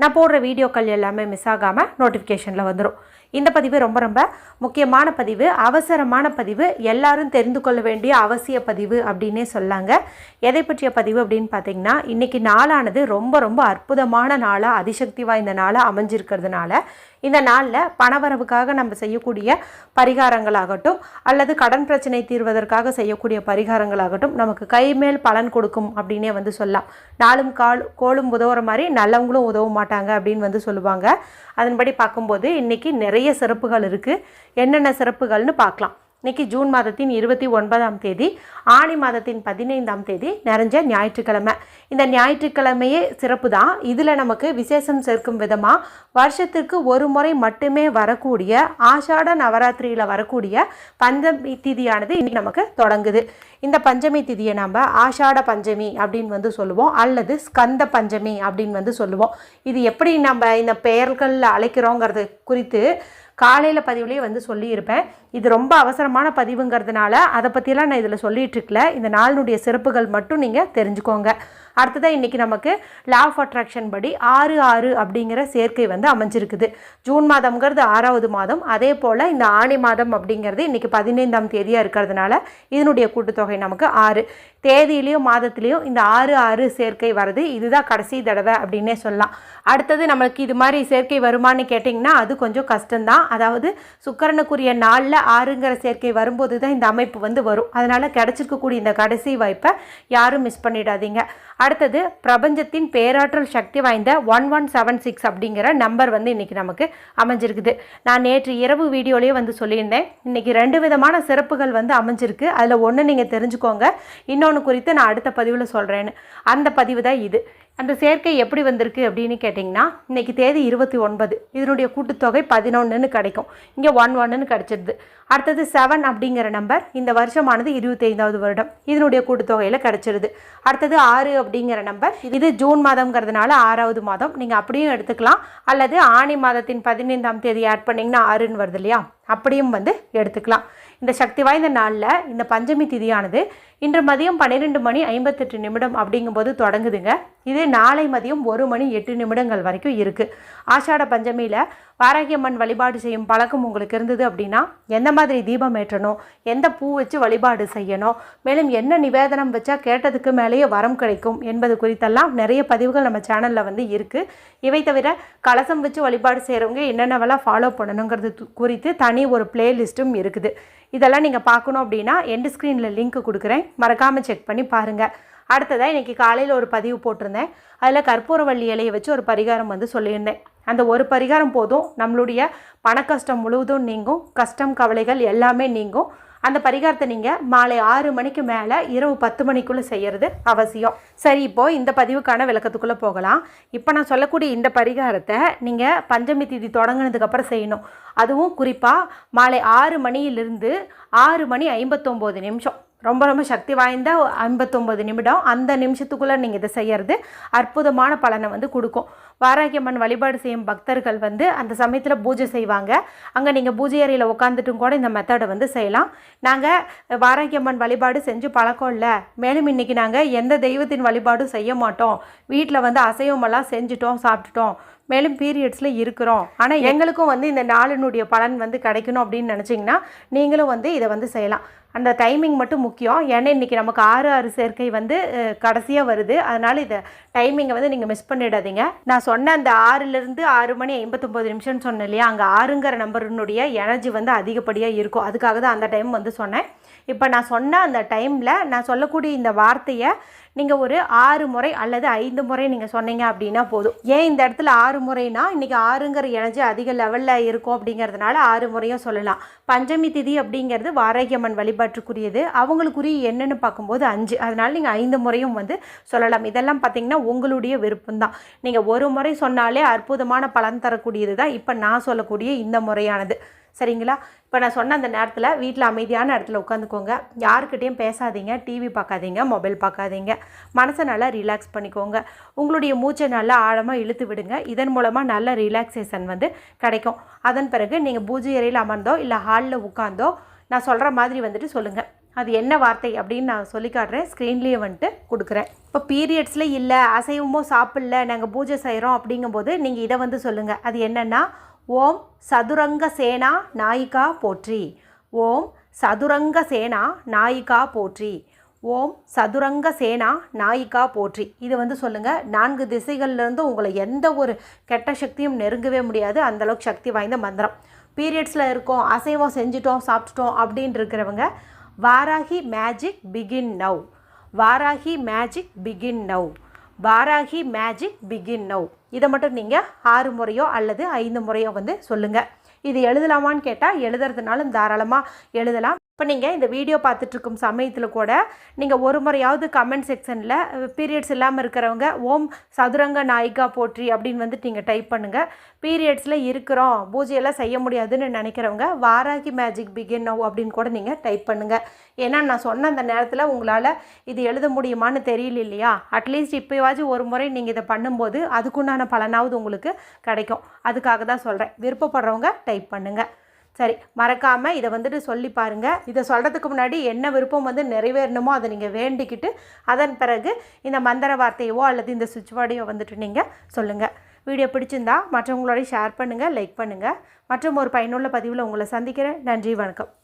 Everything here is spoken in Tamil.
நான் போடுற வீடியோக்கள் எல்லாமே மிஸ் ஆகாமல் நோட்டிஃபிகேஷனில் வந்துடும் இந்த பதிவு ரொம்ப ரொம்ப முக்கியமான பதிவு அவசரமான பதிவு எல்லாரும் தெரிந்து கொள்ள வேண்டிய அவசிய பதிவு அப்படின்னே சொல்லாங்க. எதை பற்றிய பதிவு அப்படின்னு பார்த்தீங்கன்னா இன்றைக்கி நாளானது ரொம்ப ரொம்ப அற்புதமான நாளாக அதிசக்தி வாய்ந்த நாளாக அமைஞ்சிருக்கிறதுனால இந்த நாளில் பணவரவுக்காக நம்ம செய்யக்கூடிய பரிகாரங்களாகட்டும் அல்லது கடன் பிரச்சனை தீர்வதற்காக செய்யக்கூடிய பரிகாரங்களாகட்டும் நமக்கு கைமேல் பலன் கொடுக்கும் அப்படின்னே வந்து சொல்லலாம். நாளும் கால் கோலும் உதவுற மாதிரி நல்லவங்களும் உதவ மாட்டாங்க அப்படின்னு வந்து சொல்லுவாங்க. அதன்படி பார்க்கும்போது இன்றைக்கி நிறைய சிறப்புகள் இருக்குது என்னென்ன சிறப்புகள்னு பார்க்கலாம். இன்னைக்கு ஜூன் மாதத்தின் இருபத்தி ஒன்பதாம் தேதி ஆணி மாதத்தின் பதினைந்தாம் தேதி நிறைஞ்ச ஞாயிற்றுக்கிழமை. இந்த ஞாயிற்றுக்கிழமையே சிறப்பு தான் இதில் நமக்கு விசேஷம் சேர்க்கும் விதமாக வருஷத்திற்கு ஒரு முறை மட்டுமே வரக்கூடிய ஆஷாட நவராத்திரியில் வரக்கூடிய பஞ்சமி திதியானது இன்னைக்கு நமக்கு தொடங்குது. இந்த பஞ்சமி திதியை நம்ம ஆஷாட பஞ்சமி அப்படின்னு வந்து சொல்லுவோம். அல்லது ஸ்கந்த பஞ்சமி அப்படின்னு வந்து சொல்லுவோம். இது எப்படி நம்ம இந்த பெயர்களில் அழைக்கிறோங்கிறது குறித்து காலையில் பதிவுலேயே வந்து சொல்லியிருப்பேன். இது ரொம்ப அவசரமான பதிவுங்கிறதுனால அதை பற்றியெல்லாம் நான் இதில் சொல்லிட்டு இருக்கல. இந்த நாளினுடைய சிறப்புகள் மட்டும் நீங்கள் தெரிஞ்சுக்கோங்க. அடுத்ததாக இன்றைக்கி நமக்கு லா ஆஃப் அட்ராக்ஷன் படி ஆறு ஆறு அப்படிங்கிற சேர்க்கை வந்து அமைஞ்சிருக்குது. ஜூன் மாதம்ங்கிறது ஆறாவது மாதம். அதே போல் இந்த ஆணி மாதம் அப்படிங்கிறது இன்றைக்கி பதினைந்தாம் தேதியாக இருக்கிறதுனால இதனுடைய கூட்டுத்தொகை நமக்கு ஆறு. தேதியிலையும் மாதத்துலேயும் இந்த ஆறு ஆறு சேர்க்கை வருது. இதுதான் கடைசி தடவை அப்படின்னே சொல்லலாம். அடுத்தது நம்மளுக்கு இது மாதிரி சேர்க்கை வருமானு கேட்டிங்கன்னா அது கொஞ்சம் கஷ்டம்தான். அதாவது சுக்கரனுக்குரிய நாளில் ஆறுங்கிற சேர்க்கை வரும்போது தான் இந்த அமைப்பு வந்து வரும். அதனால் கிடச்சிருக்கக்கூடிய இந்த கடைசி வாய்ப்பை யாரும் மிஸ் பண்ணிடாதீங்க. அடுத்தது பிரபஞ்சத்தின் பேராற்றல் சக்தி வாய்ந்த ஒன் ஒன் செவன் சிக்ஸ் அப்படிங்கிற நம்பர் வந்து இன்றைக்கி நமக்கு அமைஞ்சிருக்குது. நான் நேற்று இரவு வீடியோலேயே வந்து சொல்லியிருந்தேன். இன்றைக்கி ரெண்டு விதமான சிறப்புகள் வந்து அமைஞ்சிருக்கு. அதில் ஒன்று நீங்கள் தெரிஞ்சுக்கோங்க. இன்னொன்று குறித்து நான் அடுத்த பதிவில் சொல்கிறேன்னு அந்த பதிவு தான் இது. அந்த சேர்க்கை எப்படி வந்திருக்கு அப்படின்னு கேட்டிங்கன்னா இன்றைக்கி தேதி இருபத்தி ஒன்பது. இதனுடைய கூட்டுத்தொகை பதினொன்றுன்னு கிடைக்கும். இங்கே ஒன் ஒன்றுன்னு கிடச்சிடுது அடுத்தது செவன் அப்படிங்கிற நம்பர் இந்த வருஷமானது இருபத்தைந்தாவது வருடம். இதனுடைய கூட்டுத்தொகையில் கிடச்சிருது. அடுத்தது ஆறு அப்படிங்கிற நம்பர் இது ஜூன் மாதம்ங்கிறதுனால ஆறாவது மாதம். நீங்கள் அப்படியும் எடுத்துக்கலாம். அல்லது ஆணி மாதத்தின் பதினைந்தாம் தேதி ஆட் பண்ணிங்கன்னா ஆறுன்னு வருது இல்லையா? அப்படியும் வந்து எடுத்துக்கலாம். இந்த சக்தி வாய்ந்த நாளில் இந்த பஞ்சமி திதியானது இன்று மதியம் பன்னிரெண்டு மணி ஐம்பத்தெட்டு நிமிடம் அப்படிங்கும்போது தொடங்குதுங்க. இது நாளை மதியம் ஒரு மணி எட்டு நிமிடங்கள் வரைக்கும் இருக்குது ஆஷாட பஞ்சமியில் வாராகியம்மன் வழிபாடு செய்யும் பழக்கம் உங்களுக்கு இருந்தது அப்படின்னா எந்த மாதிரி தீபம் ஏற்றணும்? எந்த பூ வச்சு வழிபாடு செய்யணும்? மேலும் என்ன நிவேதனம் வச்சா கேட்டதுக்கு மேலேயே வரம் கிடைக்கும் என்பது குறித்தெல்லாம் நிறைய பதிவுகள் நம்ம சேனலில் வந்து இருக்குது இவை தவிர கலசம் வச்சு வழிபாடு செய்கிறவங்க என்னென்னவெல்லாம் ஃபாலோ பண்ணணுங்கிறது குறித்து தனி ஒரு பிளேலிஸ்ட்டும் இருக்குது. இதெல்லாம் நீங்கள் பார்க்கணும் அப்படின்னா எண்டு ஸ்க்ரீனில் லிங்க் கொடுக்குறேன். மறக்காமல் செக் பண்ணி பாருங்கள் அடுத்ததாக இன்றைக்கி காலையில் ஒரு பதிவு போட்டிருந்தேன். அதில் கற்பூரவள்ளி இலையை வச்சு ஒரு பரிகாரம் வந்து சொல்லியிருந்தேன். அந்த ஒரு பரிகாரம் போதும் நம்மளுடைய பணக்கஷ்டம் முழுவதும் நீங்கும் கஷ்டம் கவலைகள் எல்லாமே நீங்கும். அந்த பரிகாரத்தை நீங்கள் மாலை ஆறு மணிக்கு மேலே இரவு பத்து மணிக்குள்ளே செய்கிறது அவசியம். சரி இப்போது இந்த பதிவுக்கான விளக்கத்துக்குள்ளே போகலாம். இப்போ நான் சொல்லக்கூடிய இந்த பரிகாரத்தை நீங்கள் பஞ்சமி திதி தொடங்கினதுக்கப்புறம் செய்யணும். அதுவும் குறிப்பாக மாலை ஆறு மணியிலிருந்து ஆறு மணி ஐம்பத்தொம்போது நிமிஷம். ரொம்ப ரொம்ப சக்தி வாய்ந்த ஐம்பத்தொம்பது நிமிடம். அந்த நிமிஷத்துக்குள்ளே நீங்கள் இதை செய்கிறது அற்புதமான பலனை வந்து கொடுக்கும். வாராகியம்மன் வழிபாடு செய்யும் பக்தர்கள் வந்து அந்த சமயத்தில் பூஜை செய்வாங்க. அங்கே நீங்கள் பூஜை அறையில் உட்காந்துட்டும் கூட இந்த மெத்தடை வந்து செய்யலாம். நாங்கள் வாராகியம்மன் வழிபாடு செஞ்சு பழக்கம் இல்லை. மேலும் இன்றைக்கி நாங்கள் எந்த தெய்வத்தின் வழிபாடும் செய்ய மாட்டோம். வீட்டில் வந்து அசைவமெல்லாம் செஞ்சுட்டோம் சாப்பிட்டுட்டோம். மேலும் பீரியட்ஸில் இருக்கிறோம். ஆனால் எங்களுக்கும் வந்து இந்த நாளினுடைய பலன் வந்து கிடைக்கணும் அப்படின்னு நினச்சிங்கன்னா நீங்களும் வந்து இதை வந்து செய்யலாம். அந்த டைமிங் மட்டும் முக்கியம். ஏன்னா இன்றைக்கி நமக்கு ஆறு ஆறு சேர்க்கை வந்து கடைசியாக வருது. அதனால் இதை டைமிங்கை வந்து நீங்கள் மிஸ் பண்ணிடாதீங்க. நான் சொன்ன அந்த ஆறுலேருந்து ஆறு மணி ஐம்பத்தொம்போது நிமிஷம்னு சொன்னேன் இல்லையா? அங்கே ஆறுங்கிற நம்பரினுடைய எனர்ஜி வந்து அதிகப்படியாக இருக்கும். அதுக்காக தான் அந்த டைம் வந்து சொன்னேன். இப்போ நான் சொன்ன அந்த டைமில் நான் சொல்லக்கூடிய இந்த வார்த்தையை நீங்கள் ஒரு ஆறு முறை அல்லது ஐந்து முறை நீங்கள் சொன்னீங்க அப்படின்னா போதும். ஏன் இந்த இடத்துல ஆறு முறைனா இன்றைக்கி ஆறுங்கிற எனர்ஜி அதிக லெவலில் இருக்கும் அப்படிங்கிறதுனால ஆறு முறையும் சொல்லலாம். பஞ்சமி திதி அப்படிங்கிறது வாராகியம்மன் வழிபாட்டுக்குரியது. அவங்களுக்குரிய என்னென்னு பார்க்கும்போது அஞ்சு. அதனால் நீங்கள் ஐந்து முறையும் வந்து சொல்லலாம். இதெல்லாம் பார்த்தீங்கன்னா உங்களுடைய விருப்பம் தான் நீங்கள் ஒரு முறை சொன்னாலே அற்புதமான பலன் தரக்கூடியது தான் இப்போ நான் சொல்லக்கூடிய இந்த முறையானது. சரிங்களா? இப்போ நான் சொன்ன அந்த நேரத்தில் வீட்டில் அமைதியான இடத்துல உட்காந்துக்கோங்க. யாருக்கிட்டேயும் பேசாதீங்க. டிவி பார்க்காதீங்க மொபைல் பார்க்காதீங்க மனசை நல்லா ரிலாக்ஸ் பண்ணிக்கோங்க. உங்களுடைய மூச்சை நல்லா ஆழமாக இழுத்து விடுங்க. இதன் மூலமாக நல்ல ரிலாக்ஸேஷன் வந்து கிடைக்கும். அதன் பிறகு நீங்கள் பூஜை அறையில் அமர்ந்தோ இல்லை ஹாலில் உட்காந்தோ நான் சொல்கிற மாதிரி வந்துட்டு சொல்லுங்கள் அது என்ன வார்த்தை அப்படின்னு நான் சொல்லி காட்டுறேன். ஸ்க்ரீன்லேயே வந்துட்டு கொடுக்குறேன். இப்போ பீரியட்ஸில் இல்லை அசைவமோ சாப்பிடல நாங்கள் பூஜை செய்கிறோம் அப்படிங்கும்போது நீங்கள் இதை வந்து சொல்லுங்கள் அது என்னென்னா ஓம் சதுரங்க சேனா நாயிகா போற்றி. ஓம் சதுரங்க சேனா நாயிகா போற்றி. ஓம் சதுரங்க சேனா நாயிகா போற்றி. இது வந்து சொல்லுங்கள் நான்கு திசைகள்லேருந்து உங்களை எந்த ஒரு கெட்ட சக்தியும் நெருங்கவே முடியாது. அந்தளவுக்கு சக்தி வாய்ந்த மந்திரம். பீரியட்ஸில் இருக்கோம் அசைவம் செஞ்சுட்டோம் சாப்பிட்டுட்டோம் அப்படின்னு இருக்கிறவங்க Varahi magic begin now. Varahi magic begin now. Varahi magic begin now. இதை மட்டும் நீங்கள் ஆறு முறையோ அல்லது ஐந்து முறையோ வந்து சொல்லுங்கள் இது எழுதலாமான்னு கேட்டால் எழுதுறதுனாலும் தாராளமாக எழுதலாம். இப்போ நீங்கள் இந்த வீடியோ பார்த்துட்ருக்கும் சமயத்தில் கூட நீங்கள் ஒரு முறையாவது கமெண்ட் செக்ஷனில் பீரியட்ஸ் இல்லாமல் இருக்கிறவங்க ஓம் சதுரங்க நாயிகா போற்றி அப்படின்னு வந்துட்டு நீங்கள் டைப் பண்ணுங்கள் பீரியட்ஸில் இருக்கிறோம் பூஜையெல்லாம் செய்ய முடியாதுன்னு நினைக்கிறவங்க வாராகி மேஜிக் பிகின் நவ் அப்படின்னு கூட நீங்கள் டைப் பண்ணுங்கள் ஏன்னா நான் சொன்ன அந்த நேரத்தில் உங்களால் இது எழுத முடியுமான்னு தெரியல இல்லையா? அட்லீஸ்ட் இப்போவாச்சும் ஒரு முறை நீங்கள் இதை பண்ணும்போது அதுக்குண்டான பலனாவது உங்களுக்கு கிடைக்கும். அதுக்காக தான் சொல்கிறேன் விருப்பப்படுறவங்க டைப் பண்ணுங்கள் சரி மறக்காமல் இதை வந்துட்டு சொல்லி பாருங்கள் இதை சொல்கிறதுக்கு முன்னாடி என்ன விருப்பம் வந்து நிறைவேறணுமோ அதை நீங்கள் வேண்டிக்கிட்டு அதன் பிறகு இந்த மந்திர வார்த்தையவோ அல்லது இந்த சுவிட்ச் போர்டையோ வந்துட்டு நீங்கள் சொல்லுங்கள் வீடியோ பிடிச்சிருந்தா மற்றவங்களோட ஷேர் பண்ணுங்கள் லைக் பண்ணுங்கள் மற்றும் ஒரு பயனுள்ள பதிவில் உங்களை சந்திக்கிறேன். நன்றி வணக்கம்.